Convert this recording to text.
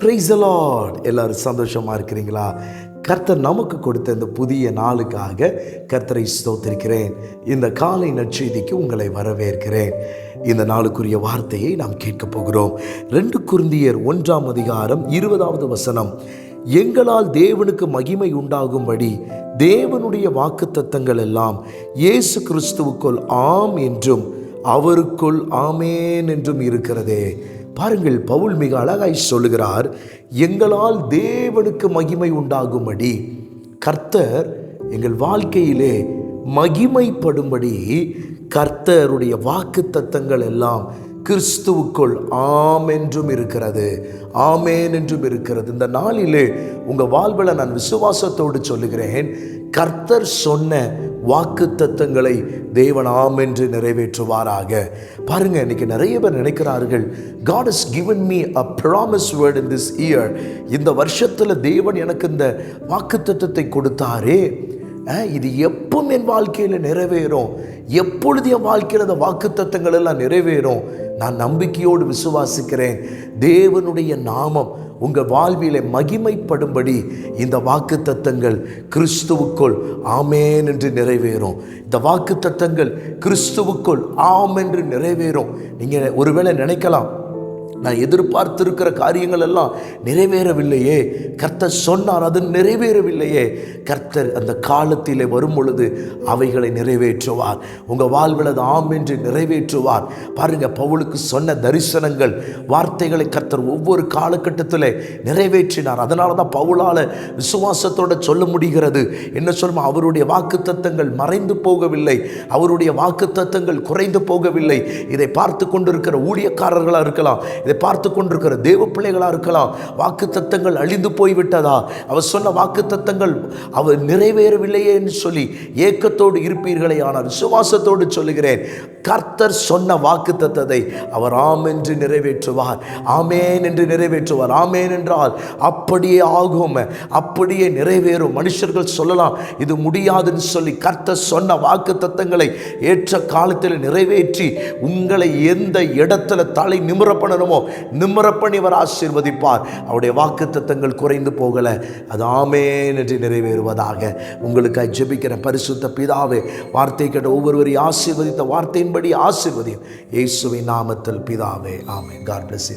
ப்ரைஸலாட் Lord எல்லாரும் சந்தோஷமா இருக்கிறீங்களா? கர்த்தர் நமக்கு கொடுத்த இந்த புதிய நாளுக்காக கர்த்தரை ஸ்தோத்திருக்கிறேன். இந்த காலை நற்செய்திக்கு உங்களை வரவேற்கிறேன். இந்த நாளுக்குரிய வார்த்தையை நாம் கேட்கப் போகிறோம். ரெண்டு குருந்தியர் ஒன்றாம் அதிகாரம் இருபதாவது வசனம். எங்களால் தேவனுக்கு மகிமை உண்டாகும்படி தேவனுடைய வாக்கு தத்தங்கள் எல்லாம் இயேசு கிறிஸ்துவுக்குள் ஆம் என்றும் அவருக்குள் ஆமேன் என்றும் இருக்கிறதே. பாருங்கள் பவுல் மிக அழகாய் சொல்லுகிறார் எங்களால் தேவனுக்கு மகிமை உண்டாகும்படி. கர்த்தர் எங்கள் வாழ்க்கையிலே மகிமைப்படும்படி கர்த்தருடைய வாக்கு தத்தங்கள் எல்லாம் கிறிஸ்துவுக்குள் ஆம் என்றும் இருக்கிறது ஆமேன் என்றும் இருக்கிறது. இந்த நாளிலே உங்கள் வாழ்வில் நான் விசுவாசத்தோடு சொல்லுகிறேன் கர்த்தர் சொன்ன வாக்கு தத்தங்களை தேவன் ஆம் என்று நிறைவேற்றுவாராக. பாருங்க இன்னைக்கு நிறைய பேர் நினைக்கிறார்கள் God is given me a promise word in this year இந்த வருஷத்தில் தேவன் எனக்கு இந்த வாக்கு தத்தத்தை கொடுத்தாரே இது எப்பவும் என் வாழ்க்கையில் நிறைவேறும். எப்பொழுது என் வாழ்க்கையில் அந்த வாக்குத்தத்தங்கள் எல்லாம் நிறைவேறும்? நான் நம்பிக்கையோடு விசுவாசிக்கிறேன். தேவனுடைய நாமம் உங்கள் வாழ்விலே மகிமைப்படும்படி இந்த வாக்கு தத்தங்கள் கிறிஸ்துவுக்குள் ஆமேன் என்று நிறைவேறும். இந்த வாக்கு தத்தங்கள் கிறிஸ்துவுக்குள் ஆம் என்று நிறைவேறும். நீங்கள் ஒருவேளை நினைக்கலாம் நான் எதிர்பார்த்திருக்கிற காரியங்கள் எல்லாம் நிறைவேறவில்லையே. கர்த்தர் சொன்னார் அது நிறைவேறவில்லையே. கர்த்தர் அந்த காலத்திலே வரும் பொழுது அவைகளை நிறைவேற்றுவார். உங்கள் வாழ்வில் அது ஆம் என்று நிறைவேற்றுவார். பாருங்க பவுலுக்கு சொன்ன தரிசனங்கள் வார்த்தைகளை கர்த்தர் ஒவ்வொரு காலகட்டத்தில் நிறைவேற்றினார். அதனால தான் பவுலால் விசுவாசத்தோட சொல்ல முடிகிறது. என்ன சொல்லுமா? அவருடைய வாக்குத்தத்தங்கள் மறைந்து போகவில்லை. அவருடைய வாக்குத்தத்தங்கள் குறைந்து போகவில்லை. இதை பார்த்து கொண்டிருக்கிற ஊழியக்காரர்களாக இருக்கலாம் இதை பார்த்து கொண்டிருக்கிற தேவ பிள்ளைகளாக இருக்கலாம். வாக்கு தத்தங்கள் அழிந்து போய்விட்டதா? அவர் சொன்ன வாக்கு தத்தங்கள் அவர் நிறைவேறவில்லையே என்று சொல்லி ஏக்கத்தோடு இருப்பீர்களே. ஆனால் விசுவாசத்தோடு சொல்லுகிறேன் கர்த்தர் சொன்ன வாக்கு தத்தத்தை அவர் ஆம் என்று நிறைவேற்றுவார். ஆமேன் என்று நிறைவேற்றுவார். ஆமேன் என்றால் அப்படியே ஆகும். அப்படியே நிறைவேறும். மனுஷர்கள் சொல்லலாம் இது முடியாதுன்னு சொல்லி கர்த்தர் சொன்ன வாக்கு தத்தங்களை ஏற்ற காலத்தில் நிறைவேற்றி உங்களை எந்த இடத்துல தலை நிமிர பண்ணணுமோ நிமிர நிம்மரப்பணி அவர் ஆசீர்வதிப்பார். அவருடைய வாக்கு தத்தங்கள் குறைந்து போகல. அது ஆமேன் என்று நிறைவேறுவதாக. உங்களுக்கு ஜெபிக்கிற பரிசுத்த பிதாவே வார்த்தை கேட்ட ஒவ்வொருவரையும் ஆசீர்வதித்த வார்த்தையின்படி ஆசீர்வதியும். இயேசுவின் நாமத்தில் பிதாவே ஆமே காட் பிளஸ்